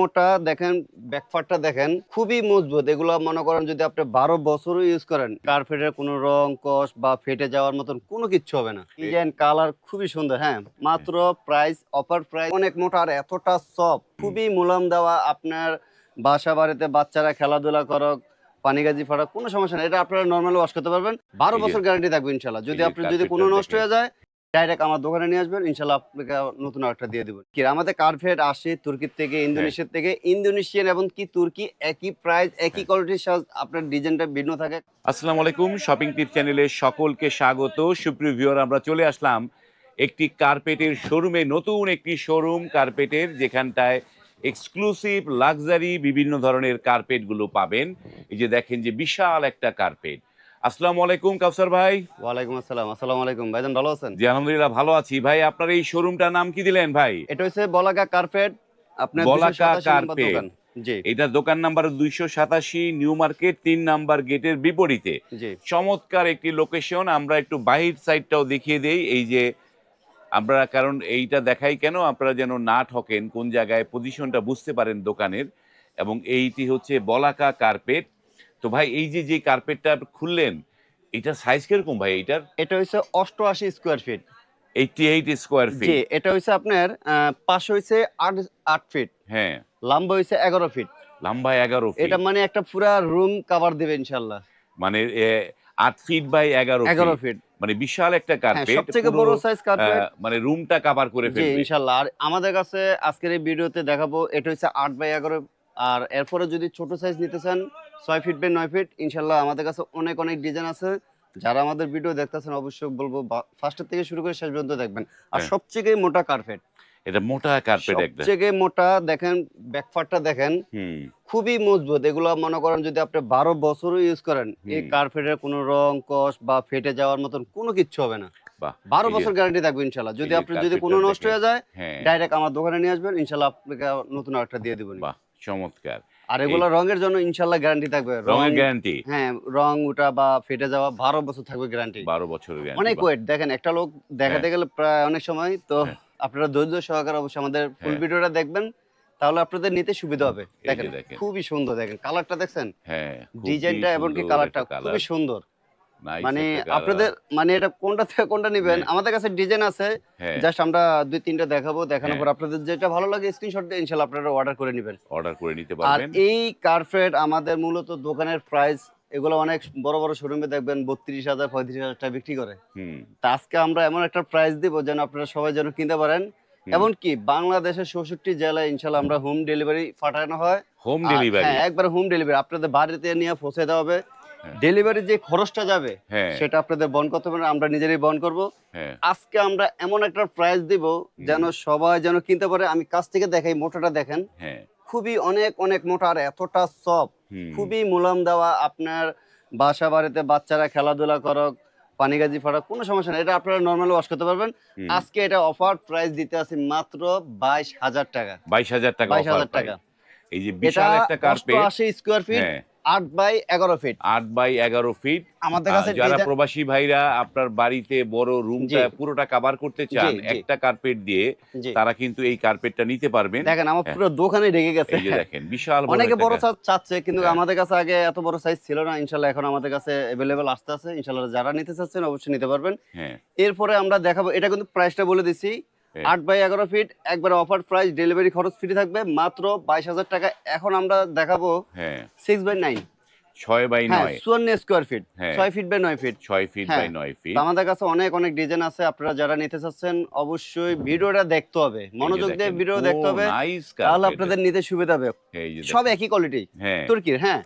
মোটা দেখেন ব্যাকফারটা দেখেন খুবই মজবুত। এগুলো মনে করেন যদি আপনি বারো বছরও ইউজ করেন কার্পেটের কোনো রং কস বা ফেটে যাওয়ার মতন কোনো কিচ্ছু হবে না। ডিজাইন কালার খুবই সুন্দর হ্যাঁ? মাত্র প্রাইস অফার প্রাইস অনেক মোটা আর এতটা সফট খুবই মুলাম দেওয়া। আপনার বাসা বাড়িতে বাচ্চারা খেলাধুলা করক পানি গাজি ফাটা কোনো সমস্যা নেই। এটা আপনারা নর্মালি ওয়াশ করতে পারবেন। বারো বছর গ্যারান্টি থাকবে ইনশাল্লাহ। যদি আপনি যদি কোনো নষ্ট হয়ে যায় ডাইরেক্ট আমার দোকানে নিয়ে আসবেন ইনশাল্লাহ আপনাকে নতুন একটা দিয়ে দেবেন কি আমাদের কার্পেট আসে তুর্কির থেকে ইন্দোনেশিয়ার থেকে ইন্দোনেশিয়ান এবং কি তুর্কি একই প্রাইস একই কোয়ালিটির সাজ আপনার ডিজাইনটা ভিন্ন থাকে। আসসালামু আলাইকুম শপিং টিপ চ্যানেলে সকলকে স্বাগত। সুপ্রিয় ভিউয়ার আমরা চলে আসলাম একটি কার্পেটের শোরুমে নতুন একটি শোরুম কার্পেটের যেখানটায় এক্সক্লুসিভ লাক্সারি বিভিন্ন ধরনের কার্পেটগুলো পাবেন। এই যে দেখেন যে বিশাল একটা কার্পেট আসসালামু আলাইকুম কাউসার ভাই। ওয়ালাইকুম আসসালাম। আসসালামু আলাইকুম। ভাইজান ভালো আছেন? জি আলহামদুলিল্লাহ ভালো আছি। ভাই আপনার এই শোরুমটার নাম কি দিলেন ভাই? এটা হচ্ছে বলাকা কার্পেট আপনার বলাকা কার্পেট। দোকান। এটা দোকান নাম্বার দুইশো সাতাশি নিউ মার্কেট তিন নাম্বার গেটের বিপরীতে। চমৎকার একটি লোকেশন। আমরা একটু বাহির সাইডটাও দেখিয়ে দেই। এই যে আমরা কারণ এইটা দেখাই কেন? আপনারা যেন না ঠকেন কোন জায়গায় পজিশনটা বুঝতে পারেন দোকানের। এবং এইটি হচ্ছে বলাকা কার্পেট। তো ভাই এই যে যে কার্পেটটা খুললেন এটা সাইজ কীরকম ভাই এইটার? এটা হচ্ছে অষ্টআশি square feet eighty eight square জি ফিট এটা হচ্ছে আপনার পাশ হয়েছে আট আট ফিট হ্যাঁ। লম্বা হয়েছে এগারো ফিট লম্বা এগারো এটা মানে একটা পুরা রুম কভার দেবে ইনশাল্লাহ মানে আট ফিট বাই এগারো এগারো ফিট মানে বিশাল একটা হ্যাঁ কার্পেট সবথেকে বড় সাইজ কার্পেট মানে রুমটা কাভার করে জি ফেলবে। ইনশাল্লাহ আর আমাদের কাছে আজকের এই ভিডিওতে দেখাবো এটা হচ্ছে আট বাই এগারো আর এরপরে যদি ছোট সাইজ নিতে চান ছয় ফিট বাই নয় ফিট ইনশাল্লাহ আমাদের কাছে অনেক অনেক ডিজাইন আছে। যারা আমাদের ভিডিও দেখতেছেন অবশ্যই বলব ফার্স্টের থেকে শুরু করে শেষ পর্যন্ত দেখবেন। আর হ্যাঁ। সবচেয়ে মোটা কার্পেট এটা মোটা কার্পেট একটা সবচেয়ে মোটা দেখেন দেখেন খুবই মজবুত। এগুলো মনে করেন যদি আপনি বারো বছরও ইউজ করেন এই কার্পেটের কোনো রং কস বা ফেটে যাওয়ার মতন কোনো কিচ্ছু হবে না। বারো বছর গ্যারান্টি থাকবে ইনশাল্লাহ যদি আপনি যদি কোনো নষ্ট হয়ে যায় হ্যাঁ। ডাইরেক্ট আমার দোকানে নিয়ে আসবেন ইনশাল্লাহ আপনাকে নতুন একটা দিয়ে দেবেন বাহ। চমৎকার। আর এগুলো রঙের জন্য ইনশাল্লাহ গ্যারান্টি থাকবে। রং রঙের গ্যারান্টি হ্যাঁ রং উঠা বা ফেটে যাওয়া বারো বছর থাকবে গ্যারান্টি বারো বছরের অনেক ওয়েট দেখেন একটা লোক দেখাতে গেলে প্রায় অনেক সময় তো হ্যাঁ। আপনারা ধৈর্য সহকারে অবশ্যই আমাদের ফুল হ্যাঁ। ভিডিওটা দেখবেন তাহলে আপনাদের নিতে সুবিধা হবে। দেখেন। খুবই সুন্দর দেখেন কালারটা দেখছেন? হ্যাঁ ডিজাইনটা এমনকি কালারটা খুবই সুন্দর। মানে আপনাদের মানে এটা কোনটা থেকে কোনটা নেবেন। আমাদের কাছে ডিজাইন আছে। হ্যাঁ। জাস্ট আমরা দুই তিনটা দেখাবো দেখানোর হ্যাঁ। পর আপনাদের যেটা ভালো লাগে স্ক্রিনশট দিয়ে ইনশাল্লাহ আপনারা অর্ডার করে নেবেন। অর্ডার করে নিতে আর এই কার্পেট আমাদের মূলত দোকানের প্রাইস এগুলো অনেক বড় বড় শোরুমে দেখবেন বত্রিশ হাজার পঁয়ত্রিশ হাজার টাকা বিক্রি করে। তা আজকে আমরা এমন একটা প্রাইস দিব যেন আপনারা সবাই যেন কিনতে পারেন। এমনকি বাংলাদেশের চৌষট্টি জেলায় ইনশাল্লাহ আমরা হোম ডেলিভারি পাঠানো হয়। হোম ডেলিভারি হ্যাঁ একবার হোম ডেলিভারি আপনাদের বাড়িতে নিয়ে পৌঁছে দেওয়া হবে। ডেলিভারি যে খরচটা যাবে হ্যাঁ। সেটা আপনাদের বহন করতে পারেন আমরা নিজেরাই বহন করব। হ্যাঁ। আজকে আমরা এমন একটা প্রাইস দিব যেন সবাই যেন কিনতে পারে। আমি কাছ থেকে দেখাই মোটাটা দেখেন। হ্যাঁ। খুবই অনেক অনেক মোটা আর এতটা সফট খুবই মুলাম দেওয়া। আপনার বাসা বাড়িতে বাচ্চারা খেলাধুলা করক পানি গাজি ফাটা কোনো সমস্যা নেই। এটা আপনারা নর্মালি ওয়াশ করতে পারবেন। আজকে এটা অফার প্রাইস দিতে আছে মাত্র বাইশ হাজার টাকা। বাইশ হাজার টাকা বাইশ হাজার টাকা। এই যে বিশাল একটা কার্পেট অষ্টআশি স্কোয়ার ফিট হ্যাঁ। আট বাই এগারো ফিট আট বাই এগারো ফিট আমাদের কাছে যারা প্রবাসী ভাইরা আপনার বাড়িতে বড় রুমটা পুরোটা কভার করতে চান। একটা কার্পেট দিয়ে তারা কিন্তু এই কার্পেটটা নিতে পারবেন। দেখেন আমার হ্যাঁ। পুরো দোকানে ঢেকে গেছে। এই যে দেখেন বিশাল অনেকে বড় সাইজ চাচ্ছে কিন্তু হ্যাঁ। আমাদের কাছে আগে এত বড় সাইজ ছিল না। ইনশাল্লাহ এখন আমাদের কাছে অ্যাভেলেবেল আসতে আছে। ইনশাল্লাহ যারা নিতে চাচ্ছেন অবশ্যই নিতে পারবেন। হ্যাঁ। এরপরে আমরা দেখাবো এটা কিন্তু প্রাইসটা বলে দিছি। হ্যাঁ। আট বাই এগারো ফিট একবার অফার প্রাইস ডেলিভারি খরচ ফ্রি থাকবে মাত্র বাইশ হাজার টাকা। এখন আমরা দেখাবো হ্যাঁ। সিক্স বাই নাইন ছয় বাই হ্যাঁ নয়। চুয়ান্ন স্কোয়ার ফিট হ্যাঁ। ছয় ফিট বাই নয় ফিট ছয় ফিট হ্যাঁ। বাই নয় ফিট আমাদের কাছে অনেক অনেক ডিজাইন আছে আপনারা যারা নিতে চাচ্ছেন অবশ্যই ভিডিওটা দেখতে হবে। মনোযোগ দিয়ে ভিডিও দেখতে হবে। তাহলে আপনাদের নিতে সুবিধা হবে। সব একই কোয়ালিটি হ্যাঁ। তুর্কির হ্যাঁ।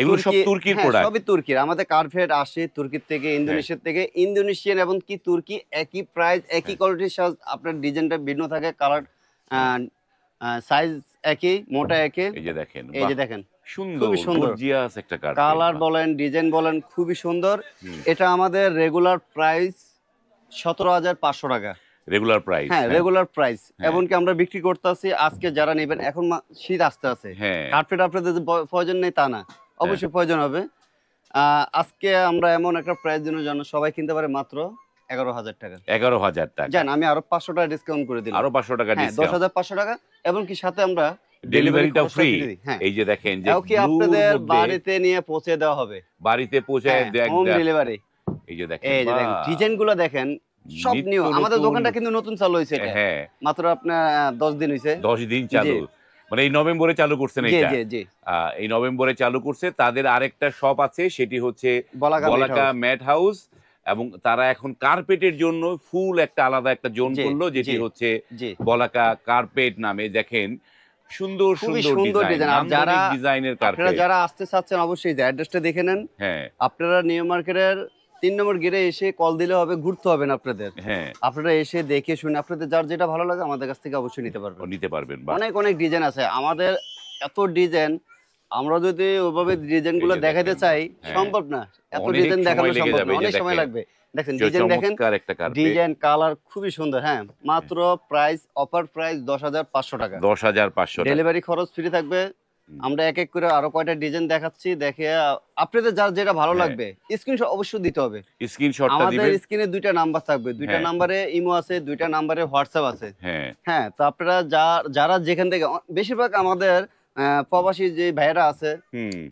এগুলো সব তুর্কির হ্যাঁ, প্রোডাক্ট সবই তুর্কির। আমাদের কার্পেট আসে তুর্কির থেকে ইন্দোনেশিয়ার থেকে। ইন্দোনেশিয়ান এবং কি তুর্কি একই প্রাইস একই হ্যাঁ। কোয়ালিটির সাজ আপনার ডিজাইনটা ভিন্ন থাকে কালার সাইজ একই মোটা একই। এই যে দেখেন এই যে দেখেন সুন্দর খুবই সুন্দর। গর্জিয়াস একটা কালার বলেন ডিজাইন বলেন খুবই সুন্দর। এটা আমাদের রেগুলার প্রাইস সতেরো হাজার পাঁচশো টাকা। রেগুলার প্রাইস হ্যাঁ রেগুলার প্রাইস হ্যাঁ। এমনকি আমরা বিক্রি করতেছি আজকে যারা নেবেন এখন শীত আসতে আছে হ্যাঁ। কার্পেট আপনাদের প্রয়োজন নেই তা না। অবশ্যই প্রয়োজন হবে। আজকে আমরা এমন একটা প্রাইস জন্য সবাই কিনতে পারে মাত্র এগারো হাজার টাকা। এগারো হাজার টাকা। জান আমি আরও পাঁচশো টাকা ডিসকাউন্ট করে দিলাম। আরও পাঁচশো টাকা হ্যাঁ দশ হাজার পাঁচশো টাকা এবং কি সাথে আমরা ডেলিভারিটাও খরচটা ফ্রি হ্যাঁ। এই যে দেখেন যে কি আপনাদের বাড়িতে নিয়ে পৌঁছে দেওয়া হবে? বাড়িতে দেখ হোম ডেলিভারি এই যে দেখেন এই যে দেখেন দেখেন সব নিউ আমাদের দোকানটা কিন্তু নতুন চালু হয়েছে হ্যাঁ। মাত্র আপনার দশ দিন হয়েছে। দশ দিন চালু। মানে এই নভেম্বরে চালু করছেন এটা? এই নভেম্বরে চালু করছে। তাদের আরেকটা শপ আছে সেটি হচ্ছে বলাকা ম্যাট হাউস এবং তারা এখন কার্পেটের জন্য ফুল একটা আলাদা একটা জোন করল যেটি হচ্ছে বলাকা কার্পেট নামে দেখেন। সুন্দর সুন্দর ডিজাইন যারা- ডিজাইনের কার্পেট যারা আসতে চাচ্ছেন অবশ্যই অ্যাড্রেসটা দেখে নেন। হ্যাঁ। আপনারা নিউ মার্কেটের তিন নম্বর গেটে এসে কল দিলে হবে ঘুরতে হবে না আপনাদের। হ্যাঁ। আপনারা এসে দেখে শুনে আপনাদের যার যেটা ভালো লাগে আমাদের কাছ থেকে অবশ্যই নিতে পারবেন। নিতে পারবেন বা অনেক অনেক ডিজাইন আছে। আমাদের এত ডিজাইন আমরা যদি ওইভাবে ডিজাইনগুলো দেখাতে চাই হ্যাঁ। সম্ভব না। এত ডিজাইন দেখানো সময় সম্ভব না অনেক সময় লাগবে। দেখেন ডিজাইন দেখেন ডিজাইন কালার খুবই সুন্দর হ্যাঁ। মাত্র প্রাইস অফার প্রাইস দশ হাজার পাঁচশো টাকা। দশ হাজার পাঁচশো ডেলিভারি খরচ ফ্রি থাকবে। আমরা এক এক করে আরও কয়টা ডিজাইন দেখাচ্ছি দেখে আপনাদের যার যেটা ভালো হ্যাঁ। লাগবে স্ক্রিনশট অবশ্যই দিতে হবে। স্ক্রিনশটটা আমাদের স্ক্রিনে দুইটা নাম্বার থাকবে। দুইটা হ্যাঁ। নাম্বারে ইমো আছে দুইটা নাম্বারে হোয়াটসঅ্যাপ আছে। হ্যাঁ। হ্যাঁ তো আপনারা যা যারা যেখান থেকে বেশিরভাগ আমাদের প্রবাসী যে ভাইয়েরা আছে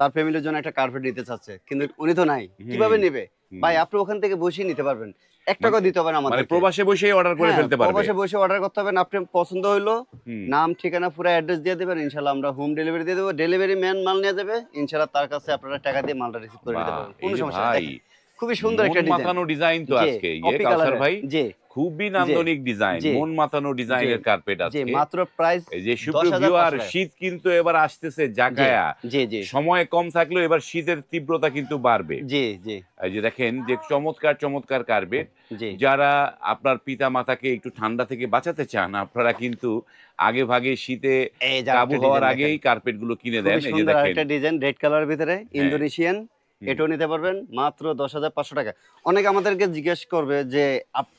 তার ফ্যামিলির জন্য একটা কার্পেট নিতে চাচ্ছে। কিন্তু উনি তো নাই। কীভাবে নেবে। ভাই আপনি ওখান থেকে বসে নিতে পারবেন। এক টাকা দিতে হবে না মানে আমাদের প্রবাসে বসে অর্ডার করে ফেলতে পারবেন প্রবাসে বসে অর্ডার করতে হবে আপনি পছন্দ হইল নাম ঠিকানা পুরো অ্যাড্রেস দিয়ে দেবেন। ইনশাআল্লাহ আমরা হোম ডেলিভারি দিয়ে দেবো। ডেলিভারি ম্যান মাল নিয়ে যাবে। ইনশাআল্লাহ তার কাছে আপনারা টাকা দিয়ে মালটা রিসিভ করে নিতে পারবেন। কোনো সমস্যা নাই। খুবই সুন্দর একটা ডিজাইন ডিজাইন তো আজকে। ইয়ে কাউসার ভাই? জি। খুবই নান্দনিক ডিজাইন মন মাতানো ডিজাইনের কার্পেট আছে মাত্র প্রাইস যে শীত কিন্তু এবার আসতেছে জাগায়া। সময় কম থাকলেও এবার শীতের তীব্রতা কিন্তু বাড়বে। জি জি। এই যে দেখেন যে চমৎকার চমৎকার কার্পেট যারা আপনার পিতা মাতাকে একটু ঠান্ডা থেকে বাঁচাতে চান আপনারা কিন্তু আগে ভাগে শীতে এই যে কাবু হওয়ার আগেই কার্পেটগুলো কিনে দেন। এই যে দেখেন। ডিজাইন রেড কালারের ভিতরে ইন্দোনেশিয়ান। এটাও নিতে পারবেন মাত্র দশ হাজার পাঁচশো টাকা। অনেকে আমাদেরকে জিজ্ঞেস করবে যে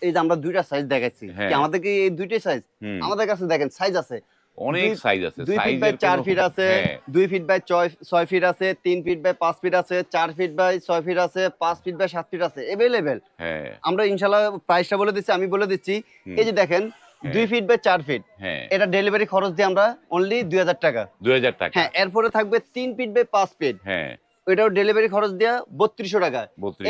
এই যে আমরা দুইটা সাইজ দেখাচ্ছি হ্যাঁ। কি আমাদের কি এই দুইটাই সাইজ আমাদের কাছে দেখেন সাইজ আছে। অনেক সাইজ আছে। দুই ফিট বাই চার ফিট আছে হ্যাঁ, দুই ফিট বাই ছয় ফিট আছে তিন ফিট বাই পাঁচ ফিট আছে চার ফিট বাই ছয় ফিট আছে পাঁচ ফিট বাই সাত ফিট আছে এভেলেবেল হ্যাঁ। আমরা ইনশাল্লাহ প্রাইসটা বলে দিচ্ছি আমি বলে দিচ্ছি। এই যে দেখেন। দুই ফিট বাই চার ফিট এটা ডেলিভারি খরচ দিয়ে আমরা অনলি দুই হাজার টাকা। দুই হাজার টাকা। হ্যাঁ এরপরে থাকবে তিন ফিট বাই পাঁচ ফিট হ্যাঁ। ওইটাও ডেলিভারি খরচ দেওয়া বত্রিশশো টাকা।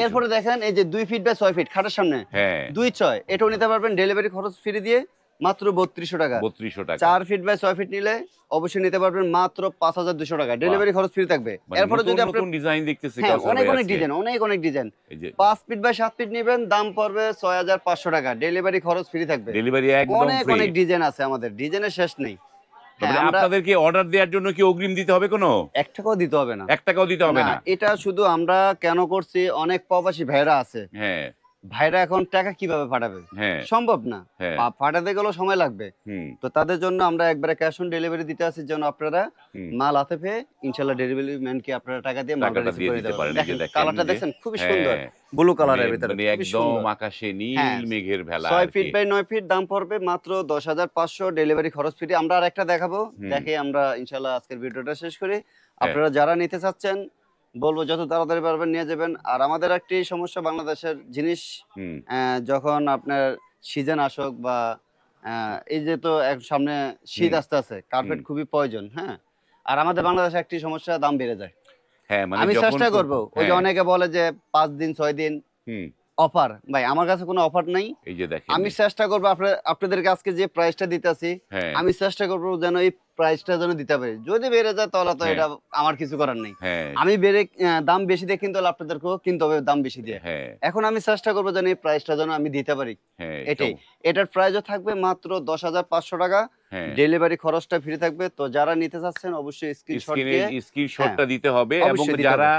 এরপরে দেখেন এই যে দুই ফিট বাই ছয় ফিট খাটের সামনে। হ্যাঁ। দুই ছয় এটাও নিতে পারবেন ডেলিভারি খরচ ফ্রি দিয়ে মাত্র বত্রিশশো টাকা। বত্রিশশো টাকা। চার ফিট বাই ছয় ফিট নিলে অবশ্যই নিতে পারবেন মাত্র পাঁচ হাজার দুশো টাকা। ডেলিভারি খরচ ফ্রি থাকবে। মানে এরপরে যদি আপনি ডিজাইন দেখতেছি অনেক অনেক ডিজাইন অনেক অনেক ডিজাইন পাঁচ ফিট বাই সাত ফিট নেবেন দাম পড়বে ছয় হাজার পাঁচশো টাকা। ডেলিভারি খরচ ফ্রি থাকবে। ডেলিভারি অনেক অনেক ডিজাইন আছে আমাদের। ডিজাইনের শেষ নেই। হ্যাঁ, কি অর্ডার দেওয়ার জন্য কি অগ্রিম দিতে হবে কোনো? এক টাকাও দিতে হবে না। এক টাকাও দিতে হবে না, না। এটা শুধু আমরা কেন করছি? অনেক প্রবাসী ভাইরা আছে। হ্যাঁ। ভাইরা এখন টাকা কীভাবে পাঠাবে? হ্যাঁ। সম্ভব না। হ্যাঁ। পাঠাতে গেলেও সময় লাগবে। তো তাদের জন্য আমরা একবারে ক্যাশ অন ডেলিভারি দিতে আসি যেন আপনারা মাল হাতে পেয়ে ইনশাল্লাহ ডেলিভারি ম্যানকে আপনারা টাকা দিয়ে মালটা টাকাটা রিসিভ করে দেখেন কালারটা দেখছেন? খুবই সুন্দর। হ্যাঁ, ব্লু কালারের মানে- ভিতরে মানে একদম আকাশে নীল। মেঘের ভেলা ছয় আর ফিট কি। বাই নয় ফিট দাম পড়বে মাত্র দশ হাজার পাঁচশো ডেলিভারি খরচ ফ্রি। আমরা আরেকটা দেখাবো। দেখে আমরা ইনশাল্লাহ আজকের ভিডিওটা শেষ করি। আপনারা যারা নিতে চাচ্ছেন বলব যত তাড়াতাড়ি পারবেন নিয়ে যাবেন। আর আমাদের একটি সমস্যা বাংলাদেশের জিনিস যখন আপনার সিজন আসুক বা এই যে তো এক সামনে শীত। আসতে আছে কার্পেট খুবই প্রয়োজন হ্যাঁ? আর আমাদের বাংলাদেশে একটি সমস্যা দাম বেড়ে যায়। হ্যাঁ মানে আমি চেষ্টা করব ওই যে হ্যাঁ, অনেকে বলে যে পাঁচ দিন ছয় দিন। হুম, অফার। ভাই আমার কাছে কোনো অফার নাই। এই যে দেখেন। আমি চেষ্টা করব আপনার আপনাদেরকে আজকে যে প্রাইসটা দিতেছি হ্যাঁ। আমি চেষ্টা করব যেন এই প্রাইসটা যেন দিতে পারি। যদি বেড়ে যায় তাহলে তো হ্যাঁ। এটা আমার কিছু করার নেই। হ্যাঁ। আমি বেড়ে দাম বেশি দিয়ে কিনতে হলে আপনাদেরকেও কিনতে হবে দাম বেশি দিয়ে। এখন আমি চেষ্টা করব যেন এই প্রাইসটা যেন আমি দিতে পারি। এটাই। এটার প্রাইসও থাকবে মাত্র দশ হাজার পাঁচশো টাকা। ডেলিভারি খরচটা ফ্রি থাকবে। তো যারা নিতে চাচ্ছেন অবশ্যই স্ক্রিনশট দিয়ে স্ক্রিনশটটা দিতে হবে এবং যারা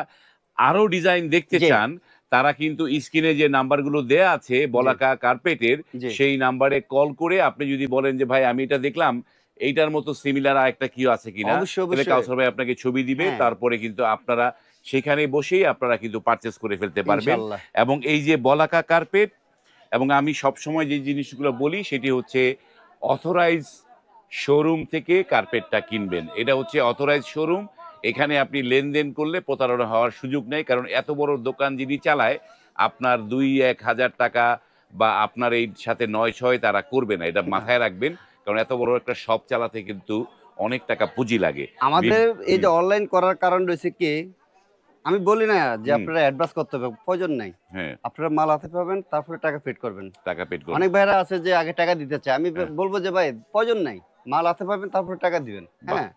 আরও ডিজাইন দেখতে চান তারা কিন্তু স্ক্রিনে যে নাম্বারগুলো দেয়া আছে বলাকা কার্পেটের সেই নাম্বারে কল করে আপনি যদি বলেন যে ভাই আমি এটা দেখলাম এইটার মতো সিমিলার একটা কি আছে কিনা? তাহলে কাউসার ভাই আপনাকে ছবি দিবে হ্যাঁ। তারপরে কিন্তু আপনারা সেখানে বসেই আপনারা কিন্তু পারচেস করে ফেলতে পারবেন। এবং এই যে বলাকা কার্পেট এবং আমি সব সময় যে জিনিসগুলো বলি সেটি হচ্ছে অথরাইজ শোরুম থেকে কার্পেটটা কিনবেন। এটা হচ্ছে অথরাইজ শোরুম এখানে আপনি লেনদেন করলে প্রতারণা হওয়ার সুযোগ নেই কারণ এত বড় দোকান যিনি চালায় আপনার দুই এক হাজার টাকা বা আপনার এই সাথে নয় ছয় তারা করবে না এটা মাথায় রাখবেন কারণ এত বড় একটা শপ চালাতে কিন্তু অনেক টাকা পুঁজি লাগে। আমাদের এই যে অনলাইন করার কারণ রয়েছে কি আমি বলি না যে আপনারা অ্যাডভান্স করতে হবে প্রয়োজন নাই। হ্যাঁ। আপনারা মাল হাতে পাবেন তারপরে টাকা পেড করবেন। টাকা পেড করে অনেক ভাইরা আছে যে আগে টাকা দিতে চায় আমি হ্যাঁ। বলব যে ভাই প্রয়োজন নাই। মাল হাতে পাবেন তারপরে টাকা দিবেন হ্যাঁ।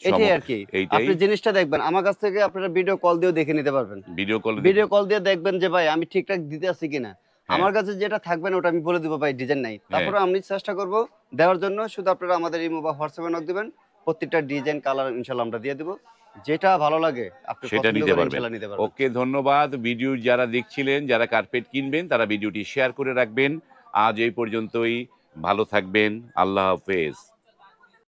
এটাই আর কি। আপনি জিনিসটা দেখবেন। আমার কাছ থেকে আপনারা ভিডিও কল দিয়েও দেখে নিতে পারবেন। ভিডিও কল ভিডিও কল দিয়ে দেখবেন যে ভাই আমি ঠিকঠাক দিতে আছি কিনা? হ্যাঁ। আমার কাছে যেটা থাকবে না ওটা আমি বলে দিব ভাই ডিজাইন নাই। তারপরে আমি চেষ্টা করব দেওয়ার জন্য। শুধু আপনারা আমাদের ইমো বা হোয়াটসঅ্যাপে নক দিবেন। প্রত্যেকটা ডিজাইন কালার ইনশাল্লাহ আমরা দিয়ে দিব। যেটা ভালো লাগে আপনি সেটা নিতে পারবেন। ওকে ধন্যবাদ। ভিডিও যারা দেখছিলেন যারা কার্পেট কিনবেন তারা ভিডিওটি শেয়ার করে রাখবেন। আজ এই পর্যন্তই। ভালো থাকবেন। আল্লাহ হাফেজ।